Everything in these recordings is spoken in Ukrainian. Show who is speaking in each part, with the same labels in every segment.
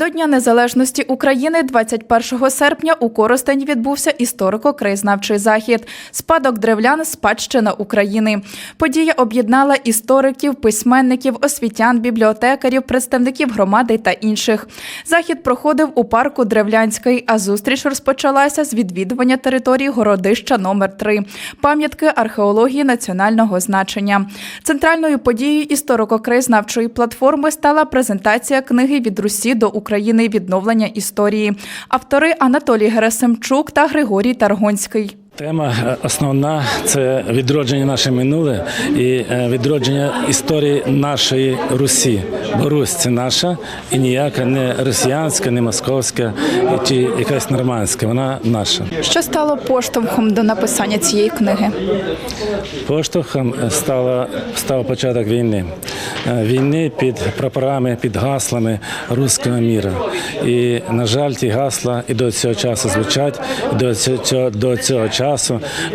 Speaker 1: До Дня Незалежності України 21 серпня у Коростені відбувся історико-краєзнавчий захід Спадок древлян спадщина України. Подія об'єднала істориків, письменників, освітян, бібліотекарів, представників громади та інших. Захід проходив у парку Древлянський, а зустріч розпочалася з відвідування території городища номер 3 пам'ятки археології національного значення. Центральною подією історико-краєзнавчої платформи стала презентація книги від Русі до України відновлення історії. Автори Анатолій Герасимчук та Григорій Таргонський.
Speaker 2: Тема е, основна це відродження наше минуле і е, відродження історії нашої Русі. Бо Русь це наша і ніяка не росіянська, не московська чи якась нормандська. Вона наша.
Speaker 1: Що стало поштовхом до написання цієї книги?
Speaker 2: Поштовхом стала став початок війни. Е, Війни під прапорами, під гаслами руського міра. І, на жаль, ті гасла і до цього часу звучать, і до цього, до цього часу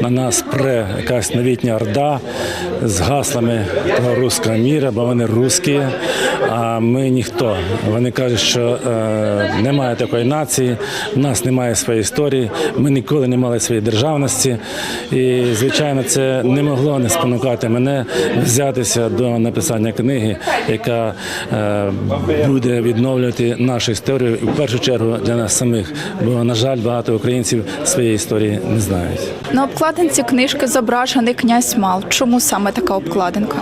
Speaker 2: на нас пре якась новітня орда з гаслами того руського міра, бо вони русські, а ми ніхто. Вони кажуть, що е, немає такої нації, в нас немає своєї історії, ми ніколи не мали своєї державності. І, звичайно, це не могло не спонукати мене взятися до написання книги, яка е, буде відновлювати нашу історію в першу чергу для нас самих. Бо, на жаль, багато українців своєї історії не знають.
Speaker 1: На обкладинці книжки зображений князь Мал. Чому саме така обкладинка?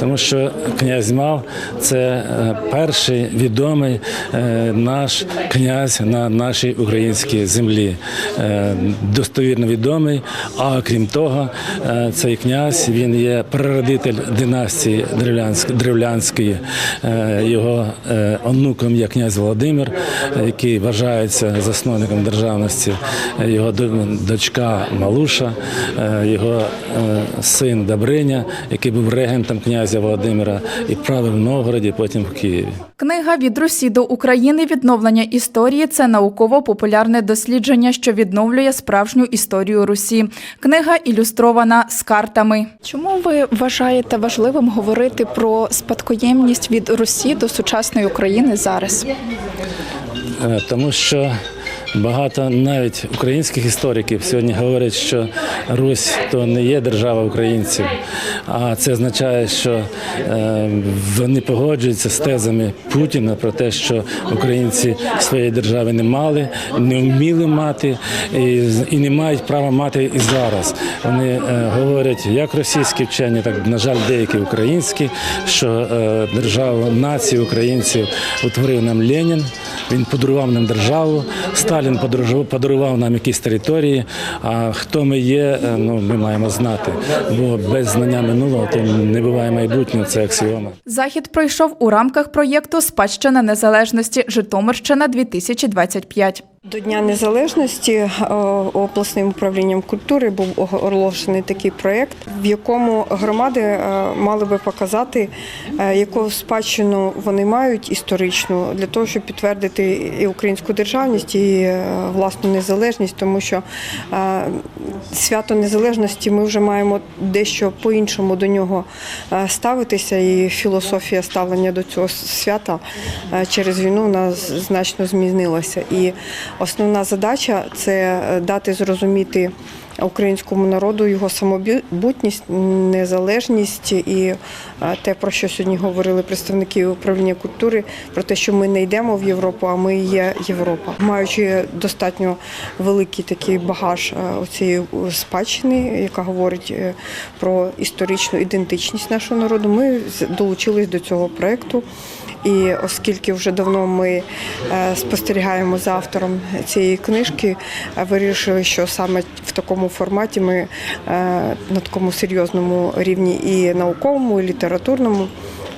Speaker 2: Тому що князь Мал це е, перший відомий е, наш князь на нашій українській землі. Е, Достовірно відомий. А крім того, цей князь він є прародитель династії Древлянської. Його онуком є князь Володимир, який вважається засновником державності. Його дочка Малуша, його син Добриня, який був регентом князя Володимира і правив в Новгороді, потім в Києві.
Speaker 1: Книга від Русі до України відновлення історії це науково-популярне дослідження, що відновлює справжню історію Русі. Книга ілюстрована з картами. Чому ви вважаєте важливим говорити про спадкоємність від Русі до сучасної України зараз?
Speaker 2: Е, Тому що багато навіть українських істориків сьогодні говорять, що Русь то не є держава українців, а це означає, що е, вони погоджуються з тезами Путіна про те, що українці своєї держави не мали, не вміли мати і, не мають права мати і зараз. Вони е, говорять як російські вчені, так на жаль, деякі українські, що е, державу націю українців утворив нам Ленін. Він подарував нам державу. Сталін подарував- нам якісь території. А хто ми є, е, ну ми маємо знати. Бо без знання минулого то не буває майбутнього. Це аксіома.
Speaker 1: Захід пройшов у рамках проєкту Спадщина незалежності Житомирщина 2025
Speaker 3: До Дня Незалежності е, обласним управлінням культури був оголошений такий проєкт, в якому громади е, мали би показати, е, яку спадщину вони мають історичну для того, щоб підтвердити і українську державність, і власну незалежність, тому що свято незалежності ми вже маємо дещо по-іншому до нього ставитися, і філософія ставлення до цього свята через війну нас значно змінилася. І основна задача це е, дати зрозуміти українському народу його самобутність, незалежність і е, те, про що сьогодні говорили представники управління культури, про те, що ми не йдемо в Європу, а ми є Європа. Маючи достатньо великий такий багаж е, цієї спадщини, яка говорить про історичну ідентичність нашого народу, ми долучились до цього проєкту. І оскільки вже давно ми е, спостерігаємо за автором цієї книжки, е, вирішили, що саме в такому форматі ми е, на такому серйозному рівні і науковому, і літературному.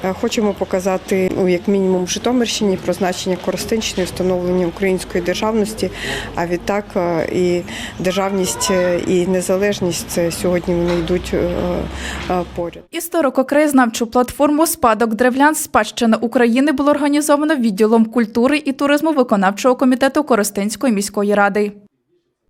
Speaker 3: Е, Хочемо показати, ну, як мінімум, в Житомирщині про значення Коростенщини, встановлення української державності. А відтак е, і державність, е, і незалежність це сьогодні вони йдуть поряд.
Speaker 1: Історико-краєзнавчу платформу Спадок древлян спадщина України було організовано відділом культури і туризму виконавчого комітету Коростенської міської ради.